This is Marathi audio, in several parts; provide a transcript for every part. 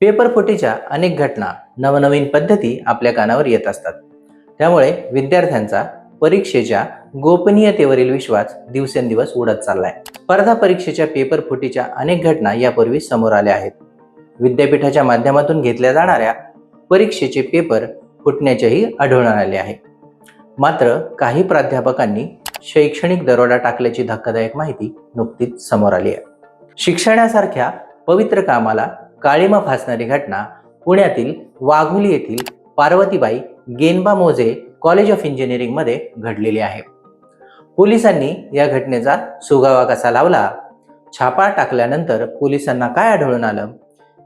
पेपरफुटीच्या अनेक घटना नवनवीन पद्धती आपल्या कानावर येत असतात. त्यामुळे विद्यार्थ्यांचा परीक्षेच्या गोपनीयतेवरील विश्वास दिवसेंदिवस उडत चाललाय. स्पर्धा परीक्षेच्या पेपरफुटीच्या अनेक घटना यापूर्वी समोर आल्या आहेत. विद्यापीठाच्या माध्यमातून घेतल्या जाणाऱ्या परीक्षेचे पेपर फुटण्याचेही आढळून आले आहे. मात्र काही प्राध्यापकांनी शैक्षणिक दरोडा टाकल्याची धक्कादायक माहिती नुकतीच समोर आली आहे. शिक्षणासारख्या पवित्र कामाला काळीमा फासणारी घटना पुण्यातील वाघोली येथील पार्वतीबाई गेनबा मोजे कॉलेज ऑफ इंजिनिअरिंगमध्ये घडलेली आहे. पोलिसांनी या घटनेचा सुगावा कसा लावला? छापा टाकल्यानंतर पोलिसांना काय आढळून आलं?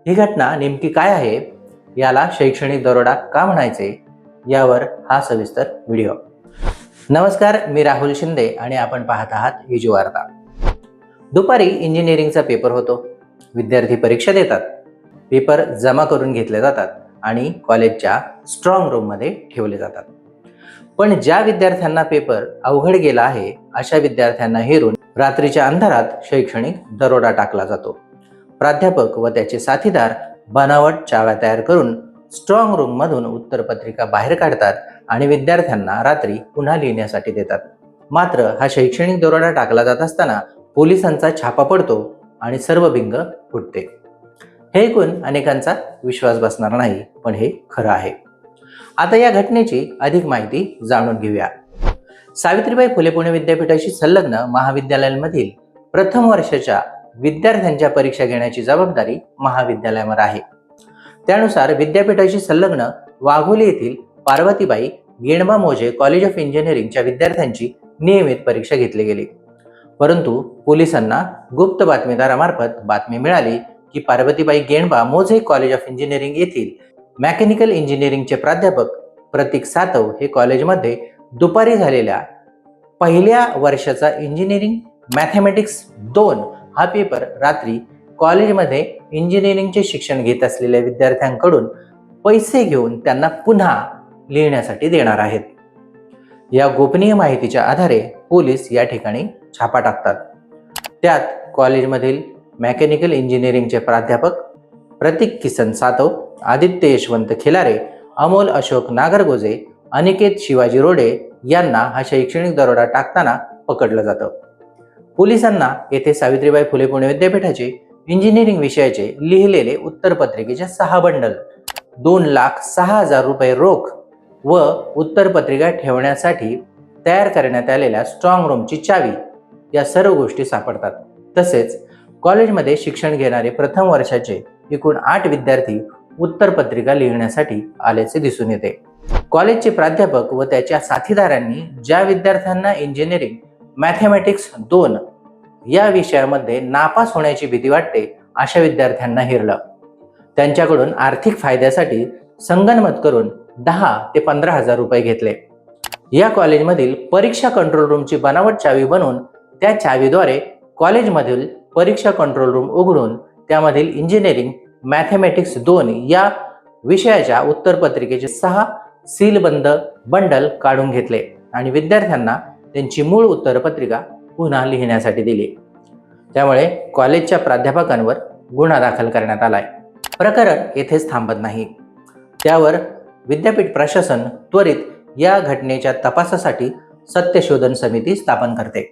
ही घटना नेमकी काय आहे? याला शैक्षणिक दरोडा का म्हणायचे? यावर हा सविस्तर व्हिडिओ. नमस्कार मी राहुल शिंदे आणि आपण पाहत आहात विजू वार्ता. दुपारी इंजिनिअरिंगचा पेपर होतो. विद्यार्थी परीक्षा देतात. पेपर जमा करून घेतले जातात आणि कॉलेजच्या स्ट्रॉंग रूममध्ये ठेवले जातात. पण ज्या विद्यार्थ्यांना पेपर अवघड गेला आहे अशा विद्यार्थ्यांना हेरून रात्रीच्या अंधारात शैक्षणिक दरोडा टाकला जातो. प्राध्यापक व त्याचे साथीदार बनावट चाव्या तयार करून स्ट्रॉंग रूममधून उत्तरपत्रिका बाहेर काढतात आणि विद्यार्थ्यांना रात्री पुन्हा लिहिण्यासाठी देतात. मात्र हा शैक्षणिक दरोडा टाकला जात असताना पोलिसांचा छापा पडतो आणि सर्व भिंग फुटते. हे ऐकून अनेकांचा विश्वास बसणार नाही पण हे खरं आहे. आता या घटनेची अधिक माहिती जाणून घेऊया. सावित्रीबाई फुले पुणे विद्यापीठाशी संलग्न महाविद्यालयांमधील प्रथम वर्षाच्या विद्यार्थ्यांच्या परीक्षा घेण्याची जबाबदारी महाविद्यालयावर आहे. त्यानुसार विद्यापीठाशी संलग्न वाघोली येथील पार्वतीबाई गेणबा मोजे कॉलेज ऑफ इंजिनिअरिंगच्या विद्यार्थ्यांची नियमित परीक्षा घेतली गेली. परंतु पोलिसांना गुप्त बातमीदारामार्फत बातमी मिळाली की Parvatibai Genba Moje college of engineering येथील मेकॅनिकल इंजिनिअरिंगचे प्राध्यापक प्रतीक सातव हे कॉलेजमध्ये दुपारी झालेल्या पहिल्या वर्षाचा इंजिनिअरिंग मॅथमॅटिक्स दोन हा पेपर रात्री कॉलेजमध्ये इंजिनिअरिंगचे शिक्षण घेत असलेल्या विद्यार्थ्यांकडून पैसे घेऊन त्यांना पुन्हा लिहिण्यासाठी देणार आहेत. या गोपनीय माहितीच्या आधारे पोलीस या ठिकाणी छापा टाकतात. त्यात कॉलेजमधील मेकॅनिकल इंजिनिअरिंगचे प्राध्यापक प्रतीक किसन सातव आदित्य यशवंत खिलारे अमोल अशोक नागरगोजे अनिकेत शिवाजी रोडे यांना हा शैक्षणिक दरोडा टाकताना पकडलं जातं. पोलिसांना येथे सावित्रीबाई फुले पुणे विद्यापीठाचे इंजिनिअरिंग विषयाचे लिहिलेले उत्तरपत्रिकेचे सहा बंडल दोन लाख सहा हजार रुपये रोख व उत्तरपत्रिका ठेवण्यासाठी तयार करण्यात आलेल्या स्ट्रॉंग रूमची चावी या सर्व गोष्टी सापडतात. तसेच कॉलेजमध्ये शिक्षण घेणारे प्रथम वर्षाचे एकूण आठ विद्यार्थी उत्तरपत्रिका लिहिण्यासाठी आल्याचे दिसून येते. कॉलेजचे प्राध्यापक व त्याच्या साथीदारांनी ज्या विद्यार्थ्यांना इंजिनिअरिंग मॅथमॅटिक्स दोन या विषयामध्ये नापास होण्याची भीती वाटते अशा विद्यार्थ्यांना हिरलं. त्यांच्याकडून आर्थिक फायद्यासाठी संगनमत करून दहा ते पंधरा हजार रुपये घेतले. या कॉलेजमधील परीक्षा कंट्रोल रूमची बनावट चावी बनवून त्या चावीद्वारे कॉलेजमधील परीक्षा कंट्रोल रूम उघडून त्यामधील इंजिनिअरिंग मॅथमॅटिक्स दोन या विषयाच्या उत्तरपत्रिकेचे सहा सीलबंद बंडल काढून घेतले आणि विद्यार्थ्यांना त्यांची मूळ उत्तरपत्रिका पुन्हा लिहिण्यासाठी दिली. त्यामुळे कॉलेजच्या प्राध्यापकांवर गुन्हा दाखल करण्यात आलाय. प्रकरण येथेच थांबत नाही. त्यावर विद्यापीठ प्रशासन त्वरित या घटनेच्या तपासासाठी सत्यशोधन समिती स्थापन करते.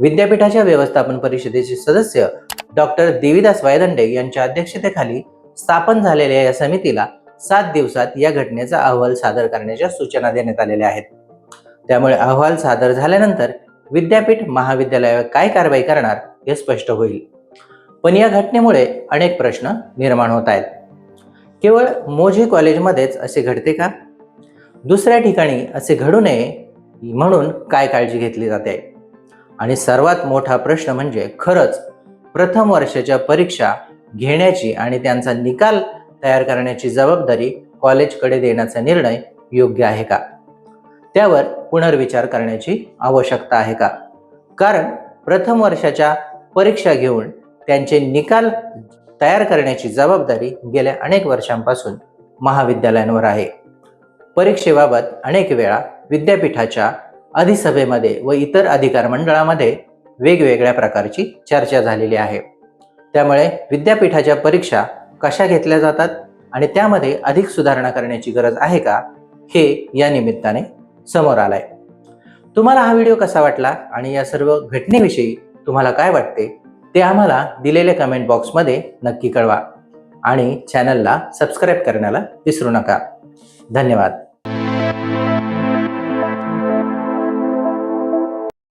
विद्यापीठाच्या व्यवस्थापन परिषदेचे सदस्य डॉक्टर देविदास वायदंडे यांच्या अध्यक्षतेखाली स्थापन झालेल्या या समितीला सात दिवसात या घटनेचा अहवाल सादर करण्याच्या सूचना देण्यात आलेल्या आहेत. त्यामुळे अहवाल सादर झाल्यानंतर विद्यापीठ महाविद्यालयावर काय कारवाई करणार हे स्पष्ट होईल. पण या घटनेमुळे अनेक प्रश्न निर्माण होत आहेत. केवळ मोझे कॉलेजमध्येच असे घडते का? दुसऱ्या ठिकाणी असे घडू नये म्हणून काय काळजी घेतली जाते? आणि सर्वात मोठा प्रश्न म्हणजे खरंच प्रथम वर्षाच्या परीक्षा घेण्याची आणि त्यांचा निकाल तयार करण्याची जबाबदारी कॉलेजकडे देण्याचा निर्णय योग्य आहे का? त्यावर पुनर्विचार करण्याची आवश्यकता आहे का? कारण प्रथम वर्षाच्या परीक्षा घेऊन त्यांचे निकाल तयार करण्याची जबाबदारी गेल्या अनेक वर्षांपासून महाविद्यालयांवर आहे. परीक्षेबाबत अनेक वेळा विद्यापीठाच्या अधिसभेमध्ये व इतर अधिकार मंडळामध्ये वेगवेगळ्या प्रकारची चर्चा झालेली आहे. त्यामुळे विद्यापीठाच्या परीक्षा कशा घेतल्या जातात आणि त्यामध्ये अधिक सुधारणा करण्याची गरज आहे का हे या निमित्ताने समोर आलंय. तुम्हाला हा व्हिडिओ कसा वाटला आणि या सर्व घटनेविषयी तुम्हाला काय वाटते ते आम्हाला दिलेल्या कमेंट बॉक्समध्ये नक्की कळवा आणि चॅनलला सबस्क्राईब करण्याला विसरू नका. धन्यवाद.